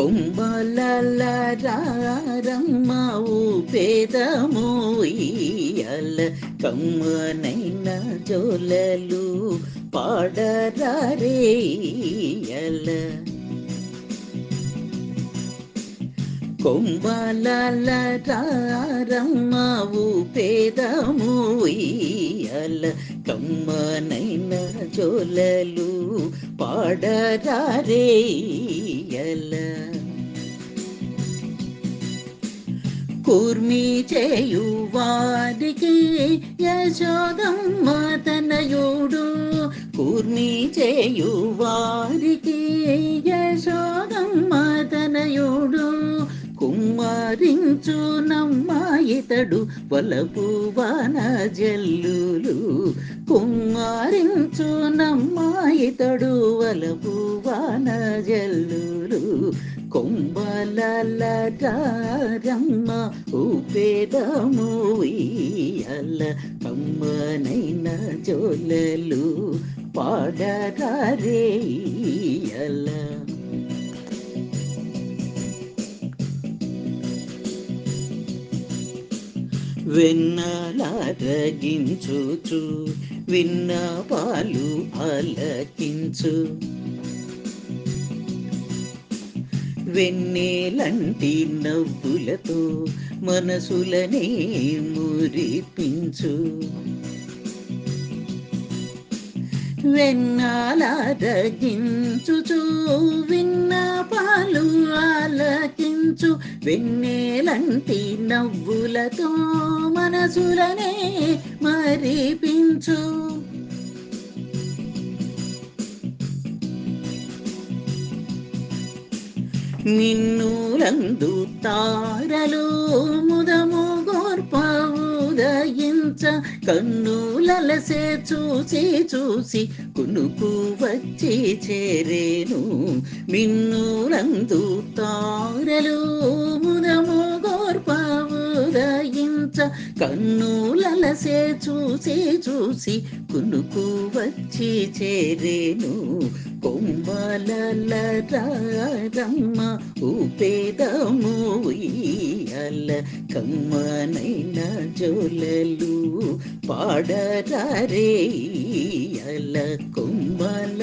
కుంభలరమ్మ ఊపేదము ఇయ్యల కమ్మనైన జోలలు పాడరేయల కొంబల కుంభలరమ్మ ఊపేదము ఇయ్యల కమ్మనైన జోలలు పాడరే కూర్మి చేయు వారికి యశోదమ్మ తనయుడు కూర్మి చేయు వారికి యశోదమ్మ తనయుడు కుమ్మరించు నమ్మ ఇతడు వలపు వన జల్లులు. కుమ్మరించు నమ్మ ఇతడు వలపు వన జల్లులు. కొంబలరమ్మ ఉపేదము ఇయ్యల కమ్మనైన జోలలు పాడరే ఇయ్యల వెన్నలారగించుచు విన్న పాలు అలకించు వెన్నెలంటి నవ్వులతో మనసులనే మురిపించు. వెన్నాలరగించుచు విన్న పాలు ఆలకించు. వెన్నెలంటి నవ్వులతో మనసులనే మరిపించు. నిన్నులందు తారలో ముదము గోర్పవు ఉదయించ కన్నులలసే చూసి చూసి కునుకు వచ్చి చేరేను. మిన్నులందు తారలు ముదము గోర్పవు ఉదయించ కన్నులలసే చూసి చూసి కునుకు వచ్చి చేరేను. కొంబలరమ్మ ఉపేదము ఇయ్యల కమ్మనైన జోలలు పాడరే ఇయ్యల. కొంబల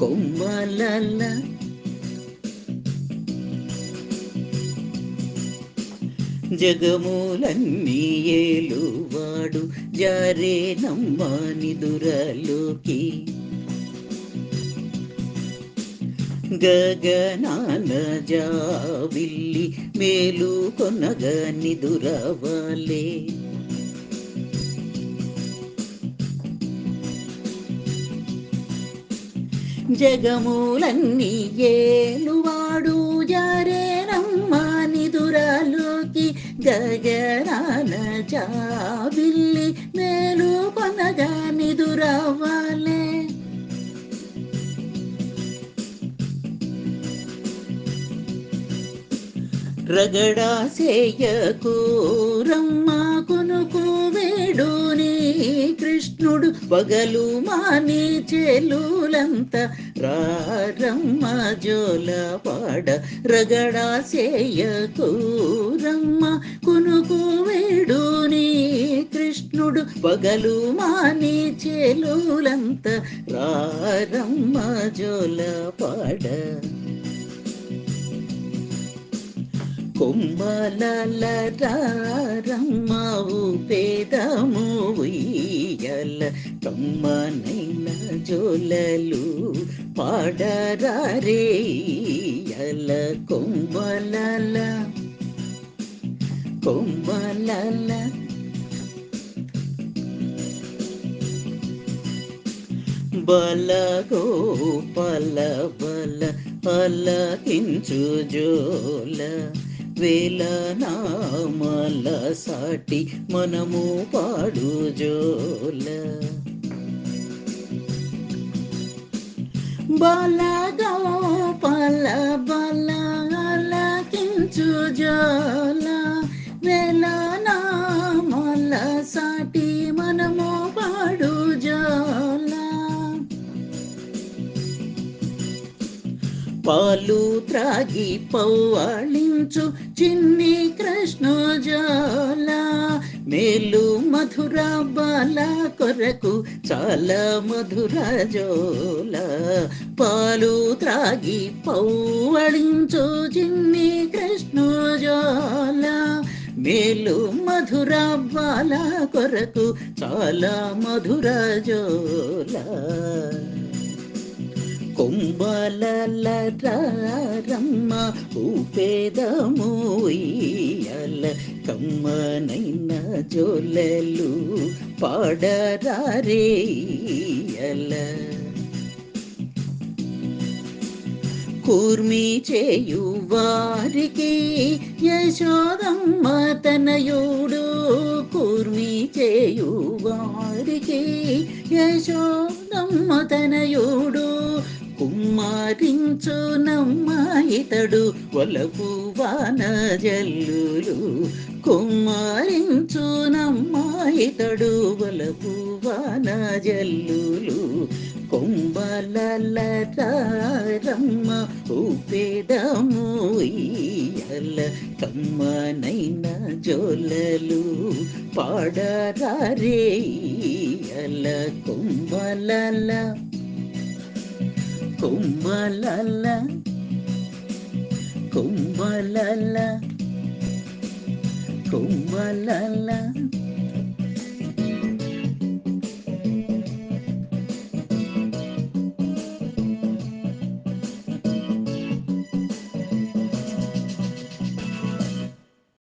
కొంబల జగములన్నీ ఏలువాడు జారే నమ్మని దురలోకి గగనాన జావిల్లి మేలు కొనగని దురవాలే జగములన్నీ ఏలువాడు జారే నమ్మని దురాలు గగనాన జాబిల్లి మేలు కొనగాని దురవ్వాలే రగడా చేయకు రమ్మ కొనుకు వేడు నీ కృష్ణుడు పగలు మాని చెలులంత రమ్మ జోల పాడ రగడా చేయకు రమ్మ కొనుకు వేడు నీ కృష్ణుడు పగలు మాని చెలులంత రమ్మ జోల పాడ కొమ్మలరమ్మావు పేదము ఉయ్యల కమ్మనైన జోలలు పాడరారే ఇయ్యల కొమ్మలల కొమ్మలల. బల గోపల బల అలకించు జోల వేల నామల సాటి మనము పాడు జోల. బల గోపల బల అలకించు జోల. వేల పాలు త్రాగి పౌవాళించు చిన్ని కృష్ణజాల. మేలు మధుర బాల కొరకు చాలా మధుర జోల. పాలు త్రాగి పౌవళించు చిన్ని కృష్ణజాల. మేలు మధుర బాల కొరకు చాలా మధుర జోల. రమ్మ ఉపేదము ఇయ్యాల కమ్మనైన జోలలు పాడరారేయల కూర్మి చేయు వారికి యశోదమ్మ తనయుడు. కూర్మి చేయు వారికి యశోదమ్మ తనయుడు. కుమ్మారించు నమ్మ ఇతడు వలపు వాన జల్లులు. కుమ్మారించు నమ్మ ఇతడు వలపు వాన జల్లులు. కొంబలరమ్మ ఉపేదము ఇయల కమ్మనైన జోలలు. పాడరారేయల కొంబలల కొమ్మలల్ల కొమ్మలల్ల కుంభలల